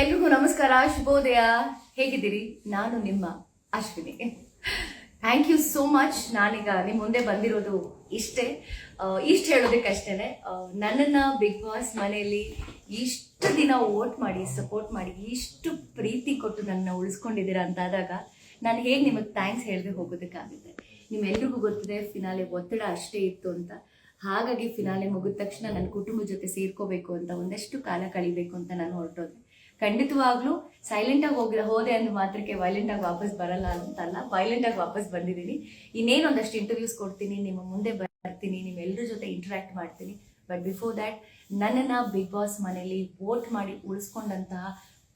ಎಲ್ರಿಗೂ ನಮಸ್ಕಾರ, ಶುಭೋದಯ. ಹೇಗಿದ್ದೀರಿ? ನಾನು ನಿಮ್ಮ Ashwini. Thank you so much ನಾನೀಗ ನಿಮ್ಮ ಮುಂದೆ ಬಂದಿರೋದು ಇಷ್ಟೇ. ಇಷ್ಟು ಹೇಳೋದಕ್ಕೆ ಅಷ್ಟೇ ನನ್ನನ್ನು ಬಿಗ್ ಬಾಸ್ ಮನೆಯಲ್ಲಿ ಇಷ್ಟು ದಿನ ಓಟ್ ಮಾಡಿ ಸಪೋರ್ಟ್ ಮಾಡಿ, ಇಷ್ಟು ಪ್ರೀತಿ ಕೊಟ್ಟು ನನ್ನ ಉಳಿಸ್ಕೊಂಡಿದ್ದೀರಾ ಅಂತ ಆದಾಗ ನಾನು ಹೇಗೆ ನಿಮಗೆ ಥ್ಯಾಂಕ್ಸ್ ಹೇಳದೆ ಹೋಗೋದಕ್ಕಾಗುತ್ತೆ. ನಿಮ್ಮೆಲ್ರಿಗೂ ಗೊತ್ತಿದೆ ಫಿನಾಲೆ ಒತ್ತಡ ಅಷ್ಟೇ ಇತ್ತು ಅಂತ. ಹಾಗಾಗಿ ಫಿನಾಲೆ ಮುಗಿದ ತಕ್ಷಣ ನನ್ನ ಕುಟುಂಬದ ಜೊತೆ ಸೇರ್ಕೋಬೇಕು ಅಂತ ಒಂದಷ್ಟು ಕಾಲ ಕಳಿಬೇಕು ಅಂತ ನಾನು ಹೊರಟೋದೆ. ಖಂಡಿತವಾಗ್ಲೂ ಸೈಲೆಂಟ್ ಆಗಿ ಹೋಗಿ ಹೋದೆ ಅಂದ ಮಾತ್ರಕ್ಕೆ ವೈಲೆಂಟ್ ಆಗಿ ವಾಪಸ್ ಬರಲ್ಲ ಅಂತಲ್ಲ ವೈಲೆಂಟ್ ಆಗಿ ವಾಪಸ್ ಬಂದಿದ್ದೀನಿ. ಇನ್ನೇನೊಂದಷ್ಟು ಇಂಟರ್ವ್ಯೂಸ್ ಕೊಡ್ತೀನಿ, ನಿಮ್ಮ ಮುಂದೆ ಬರ್ತೀನಿ ನಿಮ್ಮೆಲ್ಲರ ಜೊತೆ ಇಂಟ್ರಾಕ್ಟ್ ಮಾಡ್ತೀನಿ. ಬಟ್ ಬಿಫೋರ್ ದ್ಯಾಟ್ ನನ್ನನ್ನು ಬಿಗ್ ಬಾಸ್ ಮನೆಯಲ್ಲಿ ವೋಟ್ ಮಾಡಿ ಉಳಿಸ್ಕೊಂಡಂತಹ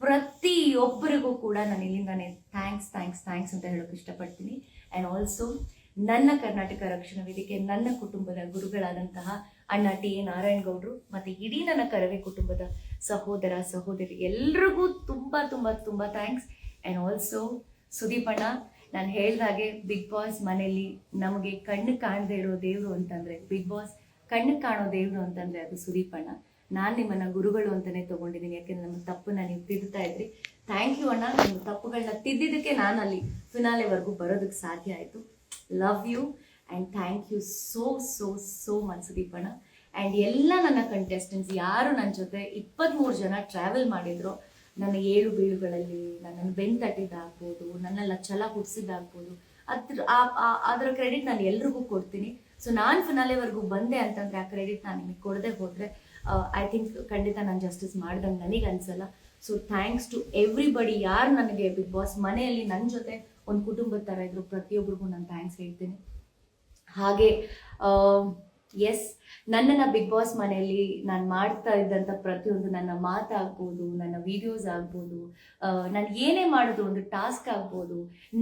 ಪ್ರತಿಯೊಬ್ಬರಿಗೂ ಕೂಡ ನಾನು ಇಲ್ಲಿಂದಾನೆ ಥ್ಯಾಂಕ್ಸ್ ಥ್ಯಾಂಕ್ಸ್ ಥ್ಯಾಂಕ್ಸ್ ಅಂತ ಹೇಳೋಕೆ ಇಷ್ಟಪಡ್ತೀನಿ. ಆ್ಯಂಡ್ ಆಲ್ಸೋ ನನ್ನ ಕರ್ನಾಟಕ ರಕ್ಷಣಾ ವೇದಿಕೆ, ನನ್ನ ಕುಟುಂಬದ ಗುರುಗಳಾದಂತಹ ಅಣ್ಣ ಟಿ ಎ ನಾರಾಯಣಗೌಡರು ಮತ್ತು ಇಡೀ ನನ್ನ ಕರವೇ ಕುಟುಂಬದ ಸಹೋದರ, ಸಹೋದರಿ ಎಲ್ರಿಗೂ ತುಂಬ ತುಂಬ ತುಂಬ ಥ್ಯಾಂಕ್ಸ್ ಆ್ಯಂಡ್ ಆಲ್ಸೋ ಸುದೀಪ್ ಅಣ್ಣ, ನಾನು ಹೇಳ್ದಾಗೆ ಬಿಗ್ ಬಾಸ್ ಮನೆಯಲ್ಲಿ ನಮಗೆ ಕಣ್ಣು ಕಾಣದೇ ಇರೋ ದೇವರು ಅಂತಂದರೆ ಬಿಗ್ ಬಾಸ್ ಕಣ್ಣು ಕಾಣೋ ದೇವರು ಅಂತಂದರೆ ಅದು ಸುದೀಪ್ ಅಣ್ಣ. ನಾನು ನಿಮ್ಮನ್ನ ಗುರುಗಳು ಅಂತಲೇ ತೊಗೊಂಡಿದ್ದೀನಿ ಯಾಕೆಂದರೆ ನಮ್ಮ ತಪ್ಪನ್ನ ನೀವು ತಿದ್ದುತ್ತಾ ಇದ್ರಿ. ಥ್ಯಾಂಕ್ ಯು ಅಣ್ಣ, ನಿಮ್ಮ ತಪ್ಪುಗಳನ್ನ ತಿದ್ದಿದ್ದಕ್ಕೆ ನಾನು ಅಲ್ಲಿ ಫಿನಾಲೆವರೆಗೂ ಬರೋದಕ್ಕೆ ಸಾಧ್ಯ ಆಯಿತು. Love you and thank you so so so much ದೀಪಣ್ಣ and ಎಲ್ಲ ನನ್ನ ಕಂಟೆಸ್ಟೆಂಟ್ಸ್ ಯಾರು ನನ್ನ ಜೊತೆ ಇಪ್ಪತ್ತ್ಮೂರು ಜನ ಟ್ರಾವೆಲ್ ಮಾಡಿದ್ರು, ನನ್ನ ಏಳು ಬೀಳುಗಳಲ್ಲಿ, ನನ್ನನ್ನು ಬೆನ್ ತಟ್ಟಿದ್ದಾಗ್ಬೋದು ನನ್ನೆಲ್ಲ ಛಲ ಹುಟ್ಟಿಸಿದ್ದಾಗ್ಬೋದು ಅದ್ರ ಅದರ ಕ್ರೆಡಿಟ್ ನಾನು ಎಲ್ರಿಗೂ ಕೊಡ್ತೀನಿ. ಸೊ ನಾನು ಫಿನಾಲೆವರೆಗೂ ಬಂದೆ ಅಂತಂದರೆ ಆ ಕ್ರೆಡಿಟ್ ನಾನು ನಿಮಗೆ ಕೊಡದೆ ಹೋದರೆ ಐ ಥಿಂಕ್ ಖಂಡಿತ ನಾನು ಜಸ್ಟಿಸ್ ಮಾಡ್ದಂಗೆ ನನಗೆ ಅನ್ಸಲ್ಲ. ಸೊ ಥ್ಯಾಂಕ್ಸ್ ಟು ಎವ್ರಿಬಡಿ ಯಾರು ನನಗೆ ಬಿಗ್ ಬಾಸ್ ಮನೆಯಲ್ಲಿ ನನ್ನ ಜೊತೆ ಒಂದು ಕುಟುಂಬದ ಥರ ಇದ್ರು ಪ್ರತಿಯೊಬ್ಬರಿಗೂ ನಾನು ಥ್ಯಾಂಕ್ಸ್ ಹೇಳ್ತೀನಿ. ಹಾಗೆ ಎಸ್ ನನ್ನನ್ನು ಬಿಗ್ ಬಾಸ್ ಮನೆಯಲ್ಲಿ ನಾನು ಮಾಡ್ತಾ ಇದ್ದಂಥ ಪ್ರತಿಯೊಂದು ನನ್ನ ಮಾತಾಗ್ಬೋದು ನನ್ನ ವಿಡಿಯೋಸ್ ಆಗ್ಬೋದು ನಾನು ಏನೇ ಮಾಡೋದು ಒಂದು ಟಾಸ್ಕ್ ಆಗ್ಬೋದು,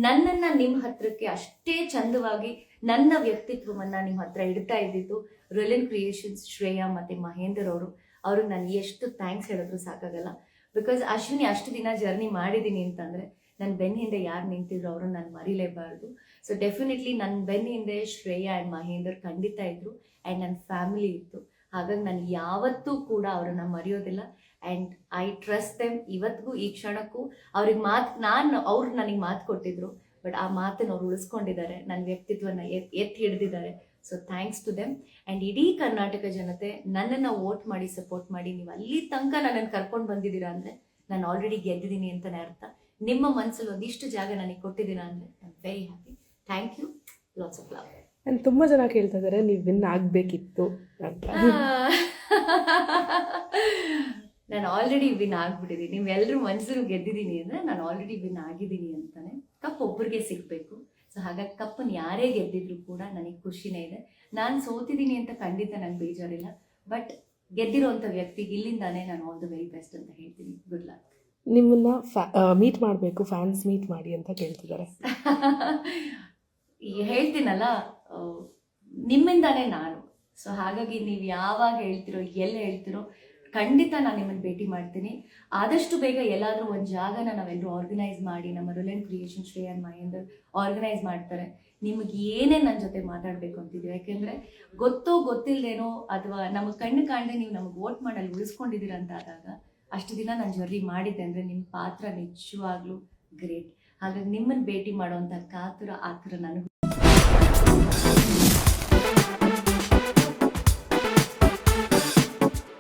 ನನ್ನನ್ನು ನಿಮ್ಮ ಹತ್ರಕ್ಕೆ ಅಷ್ಟೇ ಚಂದವಾಗಿ ನನ್ನ ವ್ಯಕ್ತಿತ್ವವನ್ನು ನಿಮ್ಮ ಹತ್ರ ಇಡ್ತಾ ಇದ್ದಿದ್ದು ರಿಲಯನ್ ಕ್ರಿಯೇಷನ್ಸ್ ಶ್ರೇಯಾ ಮತ್ತು ಮಹೇಂದರ್ ಅವರು. ಅವ್ರಿಗೆ ನಾನು ಎಷ್ಟು ಥ್ಯಾಂಕ್ಸ್ ಹೇಳಿದ್ರು ಸಾಕಾಗಲ್ಲ. ಬಿಕಾಸ್ ಅಶ್ವಿನಿ ಅಷ್ಟು ದಿನ ಜರ್ನಿ ಮಾಡಿದ್ದೀನಿ ಅಂತಂದರೆ ನನ್ನ ಬೆನ್ನ ಹಿಂದೆ ಯಾರು ನಿಂತಿದ್ರು ಅವರು ನಾನು ಮರಿಲೇಬಾರ್ದು. ಸೊ ಡೆಫಿನೆಟ್ಲಿ ನನ್ನ ಬೆನ್ನ ಹಿಂದೆ ಶ್ರೇಯಾ ಆ್ಯಂಡ್ ಮಹೇಂದ್ರ ಖಂಡಿತ ಇದ್ದರು ಆ್ಯಂಡ್ ನನ್ನ ಫ್ಯಾಮಿಲಿ ಇತ್ತು. ಹಾಗಾಗಿ ನಾನು ಯಾವತ್ತೂ ಕೂಡ ಅವರನ್ನು ಮರೆಯೋದಿಲ್ಲ ಆ್ಯಂಡ್ ಐ ಟ್ರಸ್ಟ್ ದೆಮ್ ಇವತ್ತಿಗೂ ಈ ಕ್ಷಣಕ್ಕೂ. ಅವ್ರಿಗೆ ಮಾತು, ನಾನು ಅವ್ರು ನನಗೆ ಮಾತು ಕೊಟ್ಟಿದ್ರು ಬಟ್ ಆ ಮಾತನ್ನು ಅವ್ರು ಉಳಿಸ್ಕೊಂಡಿದ್ದಾರೆ. ನನ್ನ ವ್ಯಕ್ತಿತ್ವನ ಎತ್, ಎತ್ತಿ ಹಿಡಿದಿದ್ದಾರೆ. So thanks to them and ಇಡೀ ಕರ್ನಾಟಕ ಜನತೆ ನನ್ನನ್ನು ವೋಟ್ ಮಾಡಿ ಸಪೋರ್ಟ್ ಮಾಡಿ, ನೀವು ಅಲ್ಲಿ ತನಕ ನನ್ನನ್ನು ಕರ್ಕೊಂಡು ಬಂದಿದ್ದೀರಾ ಅಂದರೆ ನಾನು ಆಲ್ರೆಡಿ ಗೆದ್ದಿದ್ದೀನಿ ಅಂತಲೇ ಅರ್ಥ. ನಿಮ್ಮ ಮನಸ್ಸಲ್ಲಿ ಒಂದಿಷ್ಟು ಜಾಗ ನನಗೆ ಕೊಟ್ಟಿದ್ದೀರಾ ಅಂದರೆ I am very happy thank you lots of love ನಾನು ತುಂಬ ಜನ ಕೇಳ್ತಾ ಇದ್ದಾರೆ ನೀವು ವಿನ್ ಆಗಬೇಕಿತ್ತು. ಅಂತ ನಾನು ಆಲ್ರೆಡಿ ವಿನ್ ಆಗ್ಬಿಟ್ಟಿದ್ದೀನಿ. ನೀವೆಲ್ಲರೂ ಮನಸ್ಸಲ್ಲಿ ಗೆದ್ದಿದ್ದೀನಿ ಅಂದರೆ ನಾನು ಆಲ್ರೆಡಿ ವಿನ್ ಆಗಿದ್ದೀನಿ ಅಂತಾನೆ. ಕಪ್ ಒಬ್ಬರಿಗೆ ಸಿಗಬೇಕು. ಸೊ ಹಾಗಾಗಿ ಕಪ್ಪನ್ನು ಯಾರೇ ಗೆದ್ದಿದ್ರು ಕೂಡ ನನಗೆ ಖುಷಿನೇ ಇದೆ. ನಾನು ಸೋತಿದ್ದೀನಿ ಅಂತ ಖಂಡಿತ ನಂಗೆ ಬೇಜಾರಿಲ್ಲ. ಬಟ್ ಗೆದ್ದಿರೋಂಥ ವ್ಯಕ್ತಿಗೆ ಇಲ್ಲಿಂದಾನೇ ನಾನು ಆಲ್ ದ ವೆರಿ ಬೆಸ್ಟ್ ಅಂತ ಹೇಳ್ತೀನಿ. ಗುಡ್ ಲಕ್ ನಿಮ್ಮನ್ನ ಮೀಟ್ ಮಾಡಬೇಕು ಫ್ಯಾನ್ಸ್ ಮೀಟ್ ಮಾಡಿ ಅಂತ ಕೇಳ್ತಿದ್ದಾರೆ. ಹೇಳ್ತೀನಲ್ಲ ನಿಮ್ಮಿಂದಾನೇ ನಾನು. ಸೊ ಹಾಗಾಗಿ ನೀವು ಯಾವಾಗ ಹೇಳ್ತಿರೋ, ಎಲ್ಲಿ ಹೇಳ್ತಿರೋ, ಖಂಡಿತ ನಾನು ನಿಮ್ಮನ್ನು ಭೇಟಿ ಮಾಡ್ತೀನಿ. ಆದಷ್ಟು ಬೇಗ ಎಲ್ಲಾದರೂ ಒಂದು ಜಾಗನ ನಾವೆಲ್ಲರೂ ಆರ್ಗನೈಸ್ ಮಾಡಿ, ನಮ್ಮ Reliance creation Shreyan Mahender organise ಮಾಡ್ತಾರೆ. ನಿಮಗೆ ಏನೇ ನನ್ನ ಜೊತೆ ಮಾತಾಡಬೇಕು ಅಂತಿದ್ದೀವಿ ಯಾಕೆಂದರೆ ಗೊತ್ತೋ ಗೊತ್ತಿಲ್ಲದೇನೋ ಅಥವಾ ನಮಗೆ ಕಣ್ಣು ಕಾಣದೆ ನೀವು ನಮಗೆ ವೋಟ್ ಮಾಡಲು ಉಳಿಸ್ಕೊಂಡಿದ್ದೀರ ಅಂತ ಆದಾಗ ಅಷ್ಟು ದಿನ ನಾನು ಜ್ವರಿ ಮಾಡಿದ್ದೆ ಅಂದರೆ ನಿಮ್ಮ ಪಾತ್ರ ನಿಜವಾಗ್ಲೂ ಗ್ರೇಟ್ ಹಾಗಾಗಿ ನಿಮ್ಮನ್ನು ಭೇಟಿ ಮಾಡುವಂಥ ಕಾತುರ ಆತುರ ನಾನು